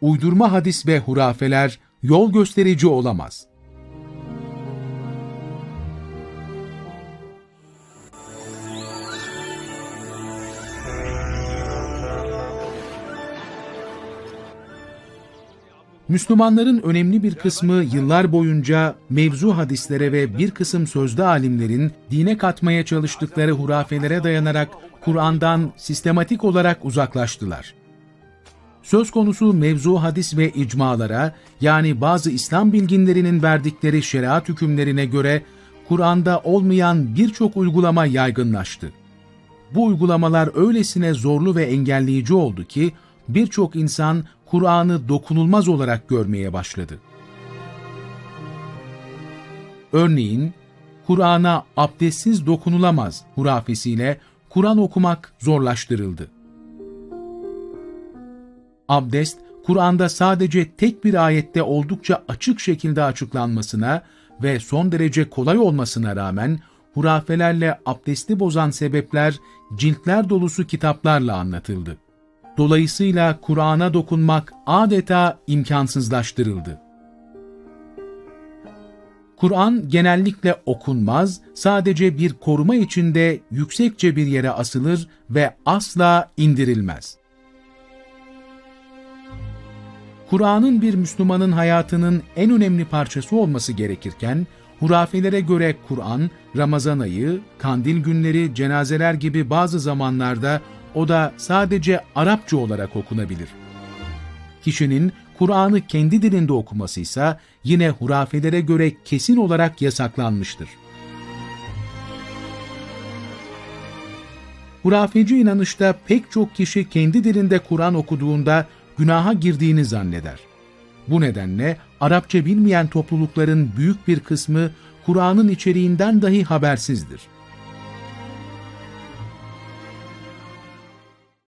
uydurma hadis ve hurafeler yol gösterici olamaz. Müslümanların önemli bir kısmı yıllar boyunca mevzu hadislere ve bir kısım sözde alimlerin dine katmaya çalıştıkları hurafelere dayanarak Kur'an'dan sistematik olarak uzaklaştılar. Söz konusu mevzu hadis ve icmalara yani bazı İslam bilginlerinin verdikleri şeriat hükümlerine göre Kur'an'da olmayan birçok uygulama yaygınlaştı. Bu uygulamalar öylesine zorlu ve engelleyici oldu ki birçok insan Kur'an'ı dokunulmaz olarak görmeye başladı. Örneğin, Kur'an'a abdestsiz dokunulamaz hurafesiyle Kur'an okumak zorlaştırıldı. Abdest, Kur'an'da sadece tek bir ayette oldukça açık şekilde açıklanmasına ve son derece kolay olmasına rağmen hurafelerle abdesti bozan sebepler ciltler dolusu kitaplarla anlatıldı. Dolayısıyla Kur'an'a dokunmak adeta imkansızlaştırıldı. Kur'an genellikle okunmaz, sadece bir koruma içinde yüksekçe bir yere asılır ve asla indirilmez. Kur'an'ın bir Müslümanın hayatının en önemli parçası olması gerekirken, hurafelere göre Kur'an, Ramazan ayı, kandil günleri, cenazeler gibi bazı zamanlarda o da sadece Arapça olarak okunabilir. Kişinin Kur'an'ı kendi dilinde okuması ise yine hurafelere göre kesin olarak yasaklanmıştır. Hurafeci inanışta pek çok kişi kendi dilinde Kur'an okuduğunda günaha girdiğini zanneder. Bu nedenle Arapça bilmeyen toplulukların büyük bir kısmı Kur'an'ın içeriğinden dahi habersizdir.